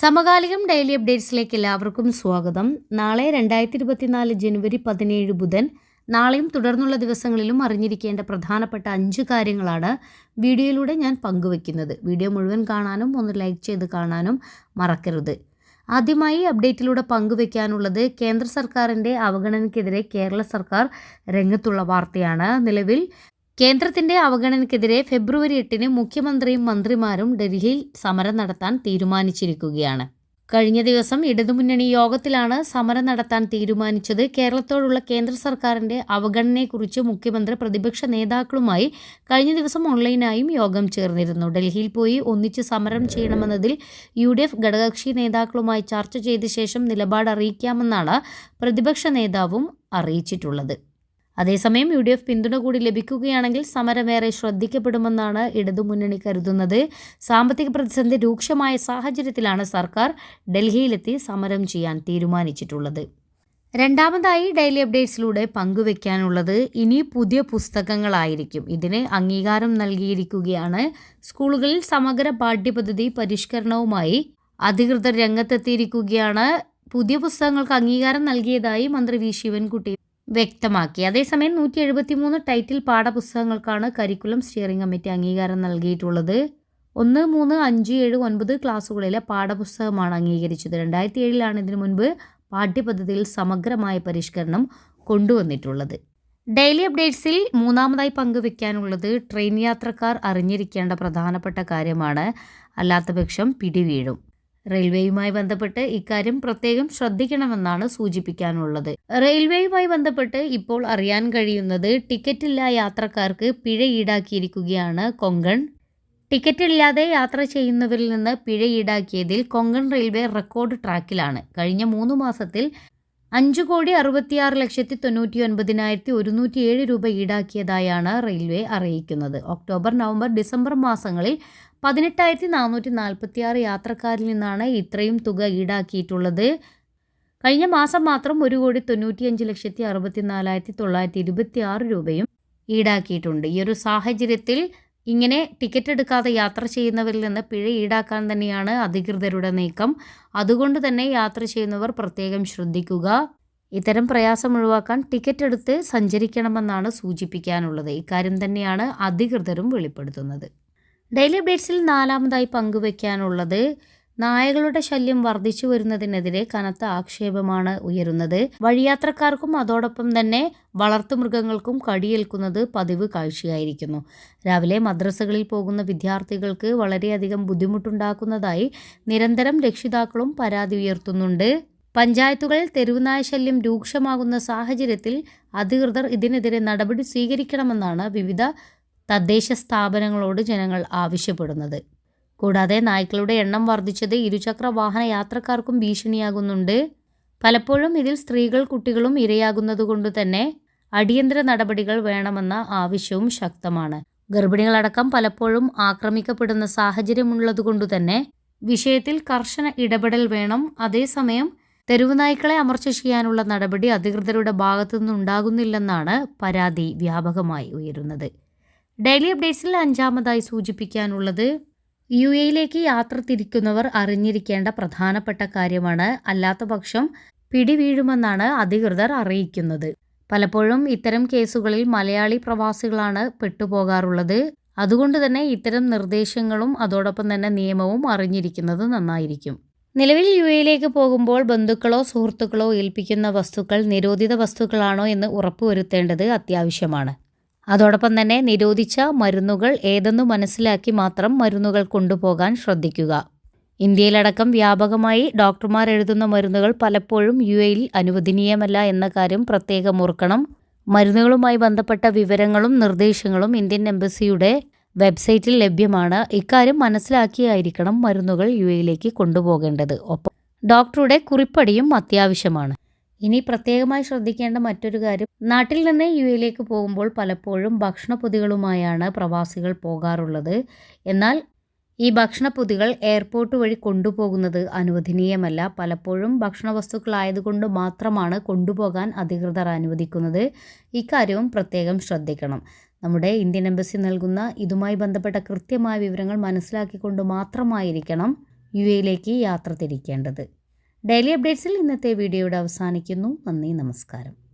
സമകാലികം ഡെയിലി അപ്ഡേറ്റ്സിലേക്ക് എല്ലാവർക്കും സ്വാഗതം. നാളെ രണ്ടായിരത്തി ഇരുപത്തിനാല് ജനുവരി പതിനേഴ് ബുധൻ നാളെയും തുടർന്നുള്ള ദിവസങ്ങളിലും അറിഞ്ഞിരിക്കേണ്ട പ്രധാനപ്പെട്ട അഞ്ച് കാര്യങ്ങളാണ് വീഡിയോയിലൂടെ ഞാൻ പങ്കുവെക്കുന്നത് വീഡിയോ മുഴുവൻ കാണാനും ഒന്ന് ലൈക്ക് ചെയ്ത് കാണാനും മറക്കരുത്. ആദ്യമായി അപ്ഡേറ്റിലൂടെ പങ്കുവെക്കാനുള്ളത് കേന്ദ്ര സർക്കാരിന്റെ അവഗണനയ്ക്കെതിരെ കേരള സർക്കാർ രംഗത്തുള്ള വാർത്തയാണ്. നിലവിൽ കേന്ദ്രത്തിന്റെ അവഗണനയ്ക്കെതിരെ ഫെബ്രുവരി എട്ടിന് മുഖ്യമന്ത്രിയും മന്ത്രിമാരും ഡൽഹിയിൽ സമരം നടത്താൻ തീരുമാനിച്ചിരിക്കുകയാണ്. കഴിഞ്ഞ ദിവസം ഇടതുമുന്നണി യോഗത്തിലാണ് സമരം നടത്താൻ തീരുമാനിച്ചത്. കേരളത്തോടുള്ള കേന്ദ്ര സർക്കാരിന്റെ അവഗണനയെക്കുറിച്ച് മുഖ്യമന്ത്രി പ്രതിപക്ഷ നേതാക്കളുമായി കഴിഞ്ഞ ദിവസം ഓൺലൈനായും യോഗം ചേർന്നിരുന്നു. ഡൽഹിയിൽ പോയി ഒന്നിച്ച് സമരം ചെയ്യണമെന്നതിൽ യു ഡി എഫ് ഘടകകക്ഷി നേതാക്കളുമായി ചർച്ച ചെയ്ത ശേഷം നിലപാട് അറിയിക്കാമെന്നാണ് പ്രതിപക്ഷ നേതാവും അറിയിച്ചിട്ടുള്ളത്. അതേസമയം യു ഡി എഫ് പിന്തുണ കൂടി ലഭിക്കുകയാണെങ്കിൽ സമരമേറെ ശ്രദ്ധിക്കപ്പെടുമെന്നാണ് ഇടതുമുന്നണി കരുതുന്നത്. സാമ്പത്തിക പ്രതിസന്ധി രൂക്ഷമായ സാഹചര്യത്തിലാണ് സർക്കാർ ഡൽഹിയിലെത്തി സമരം ചെയ്യാൻ തീരുമാനിച്ചിട്ടുള്ളത്. രണ്ടാമതായി ഡെയിലി അപ്ഡേറ്റ്സിലൂടെ പങ്കുവെക്കാനുള്ളത് ഇനി പുതിയ പുസ്തകങ്ങളായിരിക്കും. ഇതിന് അംഗീകാരം നൽകിയിരിക്കുകയാണ്. സ്കൂളുകളിൽ സമഗ്ര പാഠ്യപദ്ധതി പരിഷ്കരണവുമായി അധികൃതർ രംഗത്തെത്തിയിരിക്കുകയാണ്. പുതിയ പുസ്തകങ്ങൾക്ക് അംഗീകാരം നൽകിയതായി മന്ത്രി വി. ശിവൻകുട്ടി വ്യക്തമാക്കി. അതേസമയം നൂറ്റി എഴുപത്തി മൂന്ന് ടൈറ്റിൽ പാഠപുസ്തകങ്ങൾക്കാണ് കരിക്കുലം സ്റ്റിയറിംഗ് കമ്മിറ്റി അംഗീകാരം നൽകിയിട്ടുള്ളത്. ഒന്ന് മൂന്ന് അഞ്ച് ഏഴ് ഒൻപത് ക്ലാസ്സുകളിലെ പാഠപുസ്തകമാണ് അംഗീകരിച്ചത്. രണ്ടായിരത്തി ഏഴിലാണ് ഇതിനു മുൻപ് പാഠ്യപദ്ധതിയിൽ സമഗ്രമായ പരിഷ്കരണം കൊണ്ടുവന്നിട്ടുള്ളത്. ഡെയിലി അപ്ഡേറ്റ്സിൽ മൂന്നാമതായി പങ്കുവെക്കാനുള്ളത് ട്രെയിൻ യാത്രക്കാർ അറിഞ്ഞിരിക്കേണ്ട പ്രധാനപ്പെട്ട കാര്യമാണ്. അല്ലാത്തപക്ഷം പിടിവീഴും. റെയിൽവേയുമായി ബന്ധപ്പെട്ട് ഇക്കാര്യം പ്രത്യേകം ശ്രദ്ധിക്കണമെന്നാണ് സൂചിപ്പിക്കാനുള്ളത്. റെയിൽവേയുമായി ബന്ധപ്പെട്ട് ഇപ്പോൾ അറിയാൻ കഴിയുന്നത് ടിക്കറ്റില്ല യാത്രക്കാർക്ക് പിഴ ഈടാക്കിയിരിക്കുകയാണ് കൊങ്കൺ. ടിക്കറ്റ് ഇല്ലാതെ യാത്ര ചെയ്യുന്നവരിൽ നിന്ന് പിഴ ഈടാക്കിയതിൽ കൊങ്കൺ റെയിൽവേ റെക്കോർഡ് ട്രാക്കിലാണ്. കഴിഞ്ഞ മൂന്ന് മാസത്തിൽ അഞ്ച് കോടി അറുപത്തിയാറ് ലക്ഷത്തി തൊണ്ണൂറ്റി ഒൻപതിനായിരത്തി ഒരുന്നൂറ്റി ഏഴ് രൂപ ഈടാക്കിയതായാണ് റെയിൽവേ അറിയിക്കുന്നത്. ഒക്ടോബർ നവംബർ ഡിസംബർ മാസങ്ങളിൽ പതിനെട്ടായിരത്തി നാനൂറ്റി നാൽപ്പത്തിയാറ് യാത്രക്കാരിൽ നിന്നാണ് ഇത്രയും തുക ഈടാക്കിയിട്ടുള്ളത്. കഴിഞ്ഞ മാസം മാത്രം ഒരു കോടി തൊണ്ണൂറ്റിയഞ്ച് ലക്ഷത്തി അറുപത്തി നാലായിരത്തി തൊള്ളായിരത്തി ഇരുപത്തി ആറ് രൂപയും ഈടാക്കിയിട്ടുണ്ട്. ഈ ഒരു സാഹചര്യത്തിൽ ഇങ്ങനെ ടിക്കറ്റ് എടുക്കാതെ യാത്ര ചെയ്യുന്നവരിൽ നിന്ന് പിഴ ഈടാക്കാൻ തന്നെയാണ് അധികൃതരുടെ നീക്കം. അതുകൊണ്ട് തന്നെ യാത്ര ചെയ്യുന്നവർ പ്രത്യേകം ശ്രദ്ധിക്കുക. ഇത്തരം പ്രയാസം ഒഴിവാക്കാൻ ടിക്കറ്റ് എടുത്ത് സഞ്ചരിക്കണമെന്നാണ് സൂചിപ്പിക്കാനുള്ളത്. ഇക്കാര്യം തന്നെയാണ് അധികൃതരും വെളിപ്പെടുത്തുന്നത്. ഡെയിലി അപ്ഡേറ്റ്സിൽ നാലാമതായി പങ്കുവയ്ക്കാനുള്ളത് നായകളുടെ ശല്യം വർദ്ധിച്ചു വരുന്നതിനെതിരെ കനത്ത ആക്ഷേപമാണ് ഉയരുന്നത്. വഴിയാത്രക്കാർക്കും അതോടൊപ്പം തന്നെ വളർത്തുമൃഗങ്ങൾക്കും കടിയേൽക്കുന്നത് പതിവ് കാഴ്ചയായിരിക്കുന്നു. രാവിലെ മദ്രസകളിൽ പോകുന്ന വിദ്യാർത്ഥികൾക്ക് വളരെയധികം ബുദ്ധിമുട്ടുണ്ടാക്കുന്നതായി നിരന്തരം രക്ഷിതാക്കളും പരാതി ഉയർത്തുന്നുണ്ട്. പഞ്ചായത്തുകൾ തെരുവുനായ ശല്യം രൂക്ഷമാകുന്ന സാഹചര്യത്തിൽ അധികൃതർ ഇതിനെതിരെ നടപടി സ്വീകരിക്കണമെന്നാണ് വിവിധ തദ്ദേശ സ്ഥാപനങ്ങളോട് ജനങ്ങൾ ആവശ്യപ്പെടുന്നത്. കൂടാതെ നായ്ക്കളുടെ എണ്ണം വർദ്ധിച്ചത് ഇരുചക്ര വാഹന യാത്രക്കാർക്കും ഭീഷണിയാകുന്നുണ്ട്. പലപ്പോഴും ഇതിൽ സ്ത്രീകൾ കുട്ടികളും ഇരയാകുന്നതുകൊണ്ട് തന്നെ അടിയന്തര നടപടികൾ വേണമെന്ന ആവശ്യവും ശക്തമാണ്. ഗർഭിണികളടക്കം പലപ്പോഴും ആക്രമിക്കപ്പെടുന്ന സാഹചര്യമുള്ളതുകൊണ്ട് തന്നെ വിഷയത്തിൽ കർശന ഇടപെടൽ വേണം. അതേസമയം തെരുവു നായ്ക്കളെ അമർച്ച ചെയ്യാനുള്ള നടപടി അധികൃതരുടെ ഭാഗത്തു നിന്നുണ്ടാകുന്നില്ലെന്നാണ് പരാതി വ്യാപകമായി ഉയരുന്നത്. ഡെയിലി അപ്ഡേറ്റ്സിൽ അഞ്ചാമതായി സൂചിപ്പിക്കാനുള്ളത് യു എയിലേക്ക് യാത്ര തിരിക്കുന്നവർ അറിഞ്ഞിരിക്കേണ്ട പ്രധാനപ്പെട്ട കാര്യമാണ് അല്ലാത്ത പക്ഷം പിടിവീഴുമെന്നാണ് അധികൃതർ അറിയിക്കുന്നത്. പലപ്പോഴും ഇത്തരം കേസുകളിൽ മലയാളി പ്രവാസികളാണ് പെട്ടുപോകാറുള്ളത്. അതുകൊണ്ട് തന്നെ ഇത്തരം നിർദ്ദേശങ്ങളും അതോടൊപ്പം തന്നെ നിയമവും അറിഞ്ഞിരിക്കുന്നത് നന്നായിരിക്കും. നിലവിൽ യു എയിലേക്ക് പോകുമ്പോൾ ബന്ധുക്കളോ സുഹൃത്തുക്കളോ ഏൽപ്പിക്കുന്ന വസ്തുക്കൾ നിരോധിത വസ്തുക്കളാണോ എന്ന് ഉറപ്പുവരുത്തേണ്ടത് അത്യാവശ്യമാണ്. അതോടൊപ്പം തന്നെ നിരോധിച്ച മരുന്നുകൾ ഏതെന്ന് മനസ്സിലാക്കി മാത്രം മരുന്നുകൾ കൊണ്ടുപോകാൻ ശ്രദ്ധിക്കുക. ഇന്ത്യയിലടക്കം വ്യാപകമായി ഡോക്ടർമാർ എഴുതുന്ന മരുന്നുകൾ പലപ്പോഴും യു എയിൽ അനുവദനീയമല്ല എന്ന കാര്യം പ്രത്യേകം ഓർക്കണം. മരുന്നുകളുമായി ബന്ധപ്പെട്ട വിവരങ്ങളും നിർദ്ദേശങ്ങളും ഇന്ത്യൻ എംബസിയുടെ വെബ്സൈറ്റിൽ ലഭ്യമാണ്. ഇക്കാര്യം മനസ്സിലാക്കിയായിരിക്കണം മരുന്നുകൾ യു എയിലേക്ക് കൊണ്ടുപോകേണ്ടത്. ഒപ്പം ഡോക്ടറുടെ കുറിപ്പടിയും അത്യാവശ്യമാണ്. ഇനി പ്രത്യേകമായി ശ്രദ്ധിക്കേണ്ട മറ്റൊരു കാര്യം നാട്ടിൽ നിന്ന് യു എയിലേക്ക് പോകുമ്പോൾ പലപ്പോഴും ഭക്ഷണപ്പൊതികളുമായാണ് പ്രവാസികൾ പോകാറുള്ളത്. എന്നാൽ ഈ ഭക്ഷണപ്പൊതികൾ എയർപോർട്ട് വഴി കൊണ്ടുപോകുന്നത് അനുവദനീയമല്ല. പലപ്പോഴും ഭക്ഷണ വസ്തുക്കളായതുകൊണ്ട് മാത്രമാണ് കൊണ്ടുപോകാൻ അധികൃതർ അനുവദിക്കുന്നത്. ഇക്കാര്യവും പ്രത്യേകം ശ്രദ്ധിക്കണം. നമ്മുടെ ഇന്ത്യൻ എംബസി നൽകുന്ന ഇതുമായി ബന്ധപ്പെട്ട കൃത്യമായ വിവരങ്ങൾ മനസ്സിലാക്കിക്കൊണ്ട് മാത്രമായിരിക്കണം യു എയിലേക്ക് യാത്ര തിരിക്കേണ്ടത്. ഡെയിലി അപ്ഡേറ്റ്സിൽ ഇന്നത്തെ വീഡിയോയുടെ അവസാനിക്കുന്നു. നന്ദി നമസ്കാരം.